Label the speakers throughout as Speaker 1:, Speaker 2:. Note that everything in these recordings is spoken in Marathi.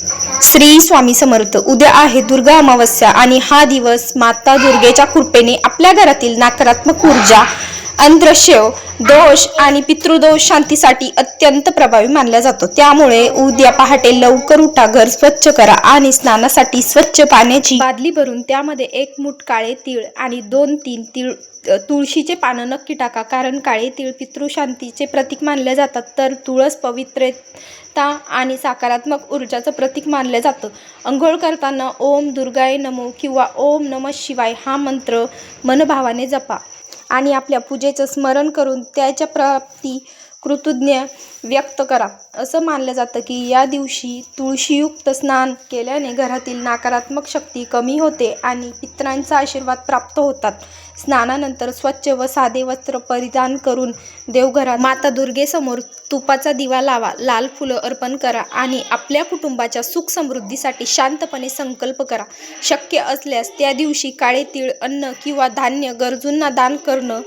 Speaker 1: श्री स्वामी समर्थ. उद्या आहे दुर्गा अमावस्या आणि हा दिवस माता दुर्गेच्या कृपेने आपल्या घरातील नकारात्मक ऊर्जा अंधश्य दोष आणि पितृदोष शांतीसाठी अत्यंत प्रभावी मानला जातो. त्यामुळे उद्या पहाटे लवकर उठा घर स्वच्छ करा आणि स्नानासाठी स्वच्छ पाण्याची बादली भरून त्यामध्ये एक मुठ काळे तीळ आणि दोन तीन तीळ तुळशीचे पानं नक्की टाका. कारण काळे तीळ पितृशांतीचे प्रतीक मानले जातात. तर तुळस पवित्रता आणि सकारात्मक ऊर्जाचं प्रतीक मानलं जातं. अंघोळ करताना ओम दुर्गाय नमो किंवा ओम नम शिवाय हा मंत्र मनभावाने जपा. आणि आपल्या पूजेचं स्मरण करून त्याच्या प्राप्ती कृतज्ञ व्यक्त करा. असं मानलं जातं की या दिवशी तुळशीयुक्त स्नान केल्याने घरातील नकारात्मक शक्ती कमी होते आणि पितरांचा आशीर्वाद प्राप्त होतात. स्नानानंतर स्वच्छ व साधे वस्त्र परिधान करून देवघरात माता दुर्गेसमोर तुपाचा दिवा लावा लाल फुलं अर्पण करा आणि आपल्या कुटुंबाच्या सुख समृद्धीसाठी शांतपणे संकल्प करा. शक्य असल्यास त्या दिवशी काळे तीळ अन्न किंवा धान्य गरजूंना दान करणं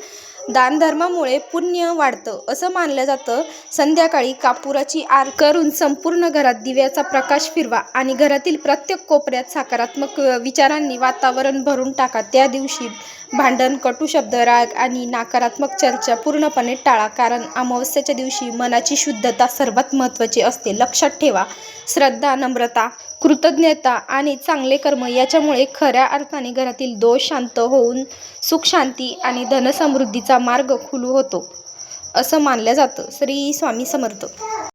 Speaker 1: दानधर्मामुळे पुण्य वाढतं असं मानलं जातं. संध्याकाळी कापुराची आर करून संपूर्ण घरात दिव्याचा प्रकाश फिरवा आणि घरातील प्रत्येक कोपऱ्यात सकारात्मक विचारांनी वातावरण भरून टाका. त्या दिवशी भांडण कटू शब्द राग आणि नकारात्मक चर्चा पूर्णपणे टाळा कारण अमावस्याच्या दिवशी मनाची शुद्धता सर्वात महत्त्वाची असते. लक्षात ठेवा श्रद्धा नम्रता कृतज्ञता आणि चांगले कर्म याच्यामुळे खऱ्या अर्थाने घरातील दोष शांत होऊन सुख शांती आणि धनसमृद्धीचा मार्ग खुलू होतो. असं मानलं जातं. श्री स्वामी समर्थ.